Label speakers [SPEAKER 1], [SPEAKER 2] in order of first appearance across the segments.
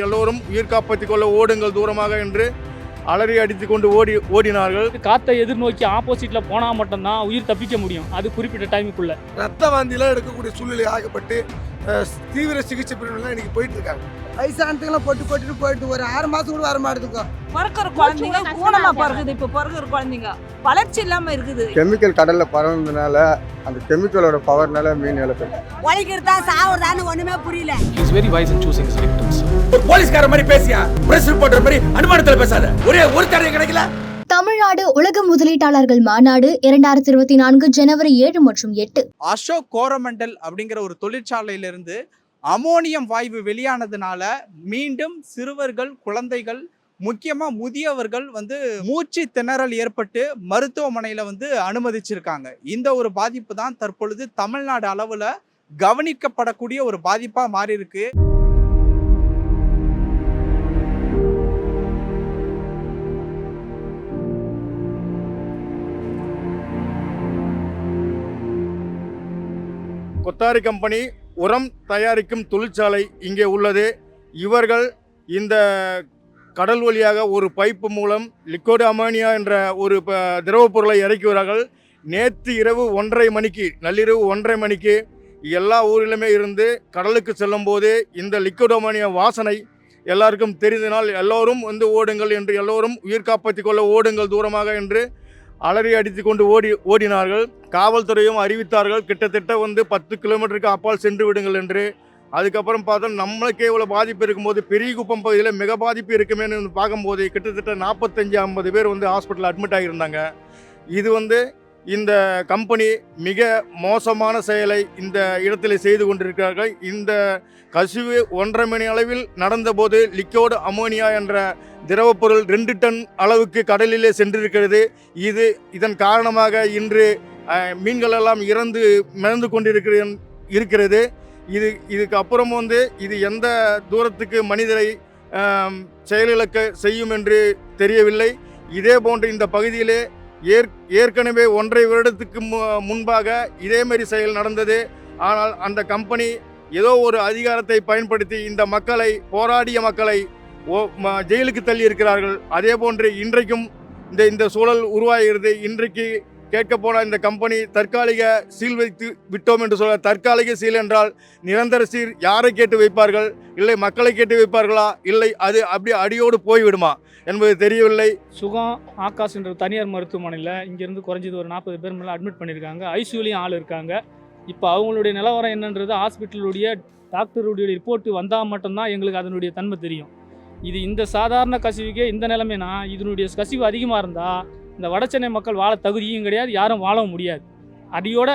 [SPEAKER 1] எல்லோரும் உயிர் காப்பாற்றிக் கொள்ள ஓடுங்கள் தூரமாக என்று அலறி அடித்துக் கொண்டு ஓடி ஓடினார்கள்.
[SPEAKER 2] காத்தை எதிர்நோக்கி ஆப்போசிட்ல போனா மட்டும்தான் உயிர் தப்பிக்க முடியும். அது குறிப்பிட்ட டைமுக்குள்ள
[SPEAKER 3] ரத்த வாந்திலாம் எடுக்கக்கூடிய சூழ்நிலை ஆகப்பட்டு தீவிர சிகிச்சை பிரிவுலாம் இன்னைக்கு போயிட்டு இருக்காங்க
[SPEAKER 4] வயசானதுக்கெல்லாம் பொட்டு பொட்டுட்டு போயிட்டு ஒரு ஆறு மாசம் கூட வர மாட்டேதுக்கோ
[SPEAKER 5] பிறக்கிற குழந்தைங்க ஊனமா பிறகுது இப்ப பிறகுற குழந்தைங்க. வளர்ச்சி இல்லாம இருக்குது.
[SPEAKER 6] கெமிக்கல் கடல்ல பரவுனதுனால அந்த கெமிக்கலோட பவர்னால மீன் இழப்பு
[SPEAKER 7] உழைக்கிறதா சாவுறதான்னு ஒண்ணுமே புரியல.
[SPEAKER 8] Wise in choosing his victims.
[SPEAKER 9] ஒரு போலீஸ்கார மாதிரி பேசியா? பிரஸ் ரிப்போர்ட்டர் மாதிரி அனுமானத்துல பேசாத. ஒரே ஒரு தடவை கிடைக்கல.
[SPEAKER 10] தமிழ்நாடு உலக முதலீட்டாளர்கள் மாநாடு இரண்டாயிரத்தி இருபத்தி நான்கு ஜனவரி ஏழு மற்றும் எட்டு.
[SPEAKER 11] அசோக் கோரமண்டல் அப்படிங்கிற ஒரு தொழிற்சாலையிலிருந்து அமோனியம் வாயு வெளியானதுனால மீண்டும் சிறுவர்கள் குழந்தைகள் முக்கியமாக முதியவர்கள் வந்து மூச்சு திணறல் ஏற்பட்டு மருத்துவமனையில் வந்து அனுமதிச்சிருக்காங்க. இந்த ஒரு பாதிப்பு தான் தற்பொழுது தமிழ்நாடு அளவில் கவனிக்கப்படக்கூடிய ஒரு பாதிப்பாக மாறி இருக்கு
[SPEAKER 1] கொத்தாரி கம்பெனி உரம் தயாரிக்கும் தொழிற்சாலை இங்கே உள்ளது. இவர்கள் இந்த கடல் வழியாக ஒரு பைப்பு மூலம் லிக்விட் அமோனியா என்ற ஒரு ப- திரவப் பொருளை இறக்குகிறார்கள் நேற்று இரவு ஒன்றரை மணிக்கு நள்ளிரவு ஒன்றரை மணிக்கு எல்லா ஊரிலுமே இருந்து கடலுக்கு செல்லும்போது இந்த லிக்விட் அமோனியா வாசனை எல்லாருக்கும் தெரிந்தனால் எல்லோரும் வந்து ஓடுங்கள் என்று எல்லோரும் உயிர் காப்பாற்றிக் கொள்ள ஓடுங்கள் தூரமாக என்று அலறி அடித்து கொண்டு ஓடி ஓடினார்கள். காவல்துறையும் அறிவித்தார்கள் கிட்டத்தட்ட வந்து பத்து கிலோமீட்டருக்கு அப்பால் சென்று விடுங்கள் என்று. அதுக்கப்புறம் பார்த்தா நம்மளுக்கே இவ்வளோ பாதிப்பு இருக்கும்போது பெரிய குப்பம் பகுதியில் மிக பாதிப்பு இருக்குமேன்னு பார்க்கும்போது கிட்டத்தட்ட நாற்பத்தஞ்சு ஐம்பது பேர் வந்து ஹாஸ்பிட்டலில் அட்மிட் ஆகியிருந்தாங்க. இது வந்து இந்த கம்பெனி மிக மோசமான செயலை இந்த இடத்தில் செய்து கொண்டிருக்கிறார்கள். இந்த கசிவு ஒன்றரை மணி அளவில் நடந்தபோது லிக்யோடு அமோனியா என்ற திரவப் பொருள் ரெண்டு டன் அளவுக்கு கடலிலே சென்றிருக்கிறது. இது இதன் காரணமாக இன்று மீன்கள் எல்லாம் இறந்து மிதந்து கொண்டிருக்கிற இருக்கிறது. இது இதுக்கு அப்புறம் வந்து இது எந்த தூரத்துக்கு மனிதரை செயலிழக்க செய்யும் என்று தெரியவில்லை. இதே போன்று இந்த பகுதியிலே ஏற் ஏற்கனவே ஒன்றை வருடத்துக்கு மு- முன்பாக இதேமாரி செயல் நடந்தது. ஆனால் அந்த கம்பெனி ஏதோ ஒரு அதிகாரத்தை பயன்படுத்தி இந்த மக்களை போராடிய மக்களை ஓ ம- ஜெயிலுக்கு தள்ளி இருக்கிறார்கள். அதே போன்று இன்றைக்கும் இந்த இந்த சூழல் உருவாகிறது. இன்றைக்கு கேட்க போனால் இந்த கம்பெனி தற்காலிக சீல் வைத்து விட்டோம் என்று சொல்ல தற்காலிக சீல் என்றால் நிரந்தர சீல் யாரை கேட்டு வைப்பார்கள்? இல்லை மக்களை கேட்டு வைப்பார்களா? இல்லை அது அப்படி அடியோடு போய்விடுமா என்பது தெரியவில்லை.
[SPEAKER 2] சுகம் ஆகாஷ் என்ற தனியார் மருத்துவமனையில் இங்கேருந்து குறைஞ்சது ஒரு நாற்பது பேர் மேலே அட்மிட் பண்ணியிருக்காங்க. ஐசியூலையும் ஆள் இருக்காங்க. இப்போ அவங்களுடைய நிலவரம் என்னன்றது ஹாஸ்பிட்டலுடைய டாக்டருடைய ரிப்போர்ட் வந்தால் மட்டும்தான் எங்களுக்கு அதனுடைய தன்மை தெரியும். இது இந்த சாதாரண கசிவுக்கே இந்த நிலைமைனா இதனுடைய கசிவு அதிகமாக இருந்தால் இந்த வடசென்னை மக்கள் வாழ தகுதியும் கிடையாது யாரும் வாழவும் முடியாது. அடியோட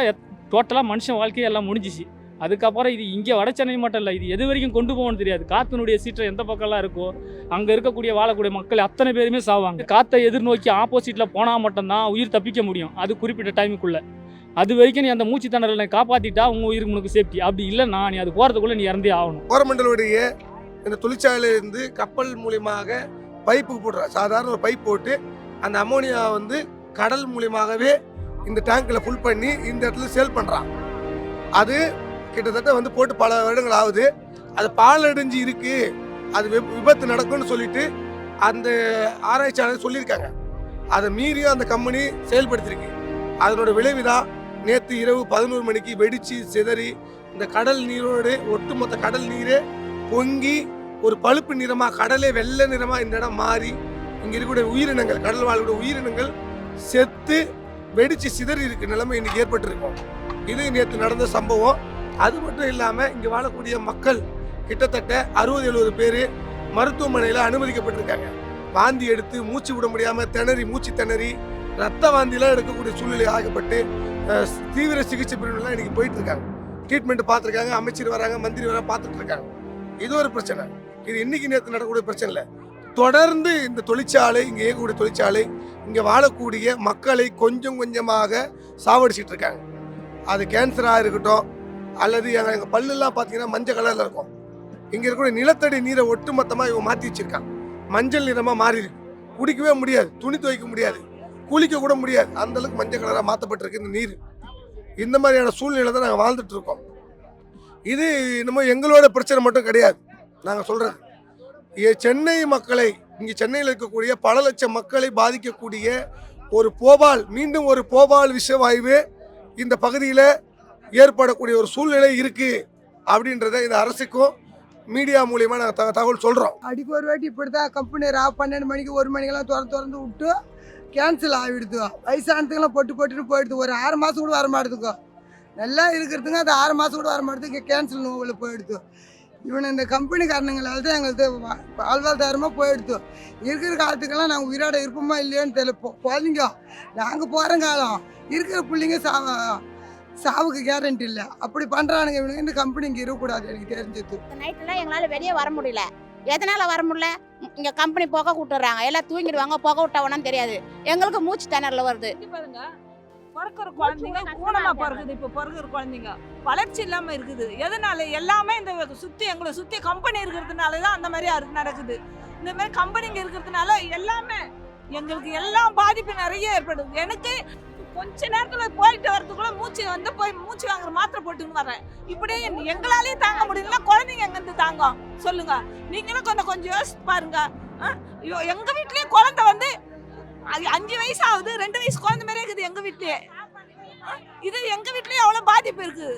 [SPEAKER 2] டோட்டலாக மனுஷன் வாழ்க்கையை எல்லாம் முடிஞ்சிச்சு. அதுக்கப்புறம் இது இங்கே வடசென்னை மட்டும் இல்லை இது எது வரைக்கும் கொண்டு போகணும்னு தெரியாது. காத்தினுடைய சீற்றம் எந்த பக்கம்லாம் இருக்கோ அங்கே இருக்கக்கூடிய வாழக்கூடிய மக்கள் அத்தனை பேருமே சாவாங்க. காற்றை எதிர்நோக்கி ஆப்போசிட்டில் போனால் மட்டும்தான் உயிர் தப்பிக்க முடியும் அது குறிப்பிட்ட டைமுக்குள்ளே அது வரைக்கும் நீ அந்த மூச்சு திணறலை காப்பாற்றிட்டா உங்கள் உயிருக்கு உனக்கு சேஃப்டி அப்படி இல்லைன்னா நீ அது போகிறதுக்குள்ளே நீ இறந்தே ஆகணும்.
[SPEAKER 3] கோரமண்டலுடைய இந்த தொழிற்சாலையிலிருந்து கப்பல் மூலியமாக பைப்பு போடுறா சாதாரண ஒரு பைப் போட்டு அந்த அமோனியா வந்து கடல் மூலியமாகவே இந்த டேங்கில் ஃபுல் பண்ணி இந்த இடத்துல சேல் பண்ணுறான் அது கிட்டத்தட்ட வந்து போட்டு பல வருடங்கள் ஆகுது. அது பாலடைஞ்சு இருக்கு. அது விபத்து நடக்கும்னு சொல்லிட்டு அந்த ஆராய்ச்சியாளர் சொல்லியிருக்காங்க. அதை மீறியும் அந்த கம்பெனி செயல்படுத்தியிருக்கு அதனோட விளைவுதான் நேற்று இரவு பதினோரு மணிக்கு வெடிச்சு சிதறி இந்த கடல் நீரோடு ஒட்டுமொத்த கடல் நீரே பொங்கி ஒரு பழுப்பு நிறமாக கடலே வெள்ளை நிறமாக இந்த இடம் மாறி இங்கே இருக்கக்கூடிய உயிரினங்கள் கடல் வாழக்கூடிய உயிரினங்கள் செத்து வெடிச்சு சிதறி இருக்க நிலைமை இன்னைக்கு ஏற்பட்டிருக்கும். இது நேற்று நடந்த சம்பவம். அது மட்டும் இல்லாமல் இங்கே வாழக்கூடிய மக்கள் கிட்டத்தட்ட அறுபது எழுபது பேர் மருத்துவமனையில் அனுமதிக்கப்பட்டிருக்காங்க. வாந்தி எடுத்து மூச்சு விட முடியாமல் திணறி மூச்சு திணறி ரத்த வாந்திலாம் எடுக்கக்கூடிய சூழ்நிலை ஆகப்பட்டு தீவிர சிகிச்சை பிரிவுலாம் இன்றைக்கி போயிட்டு இருக்காங்க ட்ரீட்மெண்ட் பார்த்துருக்காங்க அமைச்சர் வராங்க மந்திரி வராங்க பார்த்துட்டு இருக்காங்க. இது ஒரு பிரச்சனை. இது இன்னைக்கு நேற்று நடக்கக்கூடிய பிரச்சனை இல்லை. தொடர்ந்து இந்த தொழிற்சாலை இங்கே இயக்கக்கூடிய தொழிற்சாலை இங்கே வாழக்கூடிய மக்களை கொஞ்சம் கொஞ்சமாக சாவடிச்சிட்டு இருக்காங்க. அது கேன்சராக இருக்கட்டும் அல்லது எங்கள் பல்லுலாம் பார்த்தீங்கன்னா மஞ்சள் கலரில் இருக்கும். இங்கே இருக்கக்கூடிய நிலத்தடி நீரை ஒட்டுமொத்தமாக இவங்க மாற்றி வச்சிருக்காங்க. மஞ்சள் நிறமாக மாறி இருக்கு. குடிக்கவே முடியாது துணி துவைக்க முடியாது குளிக்க கூட முடியாது. அந்தளவுக்கு மஞ்சள் கலராக மாற்றப்பட்டிருக்கு இந்த நீர். இந்த மாதிரியான சூழ்நிலை தான் நாங்கள் வாழ்ந்துட்டு இருக்கோம். இது இன்னமும் எங்களோட பிரச்சனை மட்டும் கிடையாது. நாங்கள் சொல்கிறது சென்னை மக்களை இங்கே சென்னையில் இருக்கக்கூடிய பல லட்சம் மக்களை பாதிக்கக்கூடிய ஒரு போபால் மீண்டும் ஒரு போபால் விஷவாயு இந்த பகுதியில் ஏற்படக்கூடிய ஒரு சூழ்நிலை இருக்குது அப்படின்றத இந்த அரசுக்கும் மீடியா மூலியமாக நாங்கள் த தகவல் சொல்கிறோம்
[SPEAKER 4] அடிக்கு ஒரு வாட்டி இப்படி தான் கம்பெனி ரா பன்னெண்டு மணிக்கு ஒரு மணிக்கெல்லாம் திறந்து திறந்து விட்டு கேன்சல் ஆகிடுது வயசானதுக்கெல்லாம் பொட்டு பொட்டுன்னு போயிடுது. ஒரு ஆறு மாதம் கூட வர மாட்டேதுக்கோ நல்லா இருக்கிறதுங்க அது ஆறு மாதம் கூட வர மாட்டேதுக்கு கேன்சல் நோவில் போயிடுது. இவன் இந்த கம்பெனிக்காரனுங்களால தான் எங்களுக்கு வாழ்வாதாரமாக போயிடுது இருக்கிற காலத்துக்கெல்லாம் நாங்கள் உயிரோட இருப்போமா இல்லையான்னு தெரியல. குழந்தைங்க நாங்கள் போகிற காலம் இருக்கிற பிள்ளைங்க சாவ சாவுக்கு கேரண்டி இல்லை. அப்படி பண்ணுறானுங்க இவனுங்க. இந்த கம்பெனி இங்கே இருக்கக்கூடாது எனக்கு தெரிஞ்சது.
[SPEAKER 7] நைட்லாம் எங்களால வெளியே வர முடியல. எதனால வர முடியல? இங்க கம்பெனி புகை விட்டுறாங்க எல்லாம் தூங்கிடுவாங்க. புகை விட்டவனு தெரியாது. எங்களுக்கு மூச்சு திணறல வருது.
[SPEAKER 5] பிறக்கிற குழந்தைங்க ஊனமா பிறகுது இப்ப பிறகுற குழந்தைங்க. வளர்ச்சி இல்லாம இருக்குது. எதனால? எல்லாமே இந்த சுத்தி எங்களை சுத்தி கம்பெனி இருக்கிறதுனால தான் அந்த மாதிரி அது நடக்குது. இந்த மாதிரி கம்பெனிங்க இருக்கிறதுனால எல்லாமே எங்களுக்கு எல்லாம் பாதிப்பு நிறைய ஏற்படுது. எனக்கு கொஞ்ச நேரத்துல போயிட்டு வரதுக்குள்ள மூச்சு வந்து போய் மூச்சு வாங்குற மாத்திரை போட்டுன்னு வரேன் இப்படியே எங்க- எங்களாலேயும் தாங்க முடியல குழந்தைங்க எங்க இருந்து தாங்கும்? சொல்லுங்க. நீங்களும் கொஞ்சம் கொஞ்சம் யோசிச்சு பாருங்க. எங்க வீட்லயே குழந்தை வந்து அது அஞ்சு வயசு ஆகுது ரெண்டு வயசு குழந்தை மாதிரி இருக்குது எங்க வீட்லயே. இது எங்க வீட்லயே அவ்வளவு பாதிப்பு இருக்கு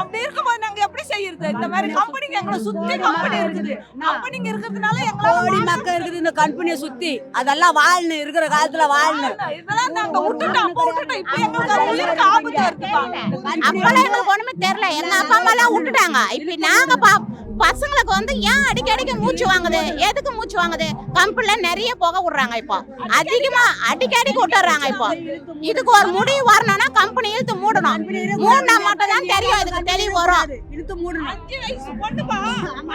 [SPEAKER 5] அப்படி இருக்கும்போது நாங்க எப்படி செய்யறது? இந்த மாதிரி கம்பெனிங்க எங்களை சுத்தி கம்பெனி இருக்குது. கம்பெனிங்க இருக்கிறதுனால
[SPEAKER 7] கோடி
[SPEAKER 5] எங்களால
[SPEAKER 7] மக்கள் இருக்குது இந்த கம்பெனியை சுத்தி. அதெல்லாம் வாழணும் இருக்கிற காலத்துல வாழணும்
[SPEAKER 5] இதெல்லாம் நாங்க விட்டுட்டோம். அப்ப விட்டுட்டோம். இப்ப எங்களுக்கு உயிருக்கு ஆபத்து வருதுப்பா
[SPEAKER 7] அப்பெல்லாம் எங்களுக்கு ஒண்ணுமே தெரியல. எங்க அப்பா அம்மா எல்லாம் விட்டுட்டாங்க. இப்ப நாங்க பா பசங்களுக்கு வந்து ஏன் அடிக்க அடிக்க மூச்சு வாங்குது? எதுக்கு மூச்சு வாங்குது? கம்பெனில நிறைய புகை விடுறாங்க இப்போ. அதிகமா அடிக்க அடிக்க விட்டுறாங்க இப்போ. இதுக்கு ஒரு முடிவு வரணும்னா கம்பெனி இழுத்து மூடணும். மூடினா மட்டும் தான் தெரியும் இதுக்கு தெளிவு வரும். இழுத்து மூடணும்.
[SPEAKER 5] அஞ்சு வயசு பொண்ணுப்பா.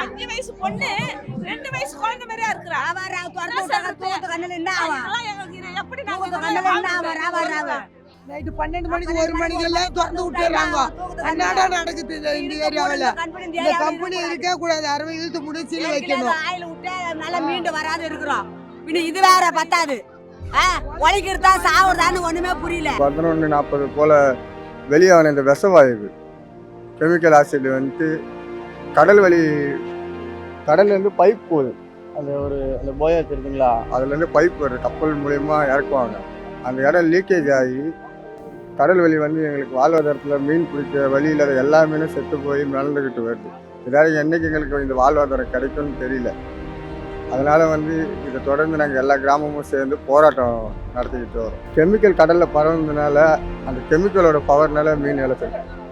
[SPEAKER 5] அஞ்சு வயசு பொண்ணு. ரெண்டு வயசு குழந்தை மாதிரியா இருக்கிறா. அதெல்லாம் எங்களுக்கு இது எப்படி நாங்க
[SPEAKER 4] நைட்டு பன்னெண்டு மணிக்கு ஒரு மணிக்கு எல்லாம் திறந்து விட்டுறாங்க. அன்னாடா நடக்குது இந்த இந்த ஏரியாவில் இந்த கம்பெனி இருக்கவே கூடாது. அறுவை இழுத்து முடிச்சு வைக்கணும்.
[SPEAKER 7] ஆயில் விட்டு நல்லா மீண்டு வராது இருக்கிறோம். பின்ன இது வேற பத்தாது. உழைக்கிறதா சாவுறதான்னு ஒண்ணுமே புரியல.
[SPEAKER 6] பதினொன்று நாற்பது போல் வெளியான இந்த விஷவாயு கெமிக்கல் ஆசிட் வந்துட்டு கடல் வழி கடல்லேருந்து பைப் போகுது. அந்த ஒரு அந்த போயா தெரியுதுங்களா அதுலேருந்து பைப் வருது கப்பல் மூலயமா இறக்குவாங்க. அந்த இடம் லீக்கேஜ் ஆகி கடல் வழி வந்து எங்களுக்கு வாழ்வாதாரத்தில் மீன் பிடிக்க வழி இல்லாத எல்லா மீனும் செத்து போய் மிளந்துக்கிட்டு வருது. இதாவது என்னைக்கு எங்களுக்கு இந்த வாழ்வாதாரம் கிடைக்கும்னு தெரியல. அதனால் வந்து இதை தொடர்ந்து நாங்கள் எல்லா கிராமமும் சேர்ந்து போராட்டம் நடத்திக்கிட்டு வரோம். கெமிக்கல் கடலில் பரவுனதுனால அந்த கெமிக்கலோட பவர்னால மீன் இழப்பு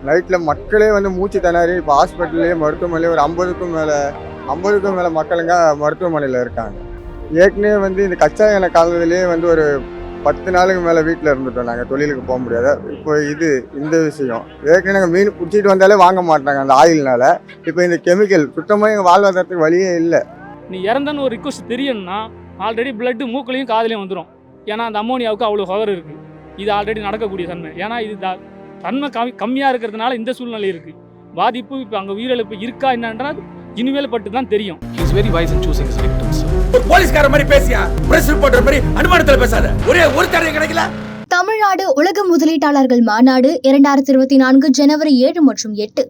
[SPEAKER 6] நைட்டில் மக்களே வந்து மூச்சு திணறி இப்போ ஹாஸ்பிட்டல்லையே மருத்துவமனையிலே ஒரு ஐம்பதுக்கும் மேலே ஐம்பதுக்கும் மேலே மக்களுங்க மருத்துவமனையில் இருக்காங்க. ஏற்கனவே வந்து இந்த கச்சா எண்ணெய் காலத்துலேயே வந்து ஒரு பத்து நாளுக்கு மேலே வீட்டில் இருந்துட்டோம் நாங்கள் தொழிலுக்கு போக முடியாத. இப்போ இது இந்த விஷயம். ஏற்கனவே நாங்கள் மீன் பிடிச்சிட்டு வந்தாலே வாங்க மாட்டாங்க அந்த ஆயில்னால. இப்போ இந்த கெமிக்கல் சுத்தமாக எங்கள் வாழ்வாதாரத்துக்கு வழியே இல்லை.
[SPEAKER 2] நீ இறந்தன்னு ஒரு ரிக்வஸ்ட் தெரியணும்னா ஆல்ரெடி பிளட்டு மூக்குலையும் காதுலையும் வந்துடும் ஏன்னா அந்த அம்மோனியாவுக்கு அவ்வளோ பவர் இருக்குது இது ஆல்ரெடி நடக்கக்கூடிய தன்மை. ஏன்னா இது த- தன்மை கம்மி கம்மியாக இருக்கிறதுனால இந்த சூழ்நிலை இருக்குது பாதிப்பு இப்போ அங்கே உயிரிழப்பு இருக்கா என்னன்றது இனிமேல் பட்டு தான் தெரியும்.
[SPEAKER 8] He is very wise in choosing his victims.
[SPEAKER 9] ஒரு போலீஸ்கார மாதிரி பேசியா? பிரஸ் ரிப்போர்ட்டர் மாதிரி அனுமானத்துல பேசாத. ஒரே ஒரு தடவை கிடைக்கல.
[SPEAKER 10] தமிழ்நாடு உலக முதலீட்டாளர்கள் மாநாடு இரண்டாயிரத்தி இருபத்தி நான்கு ஜனவரி ஏழு மற்றும் எட்டு.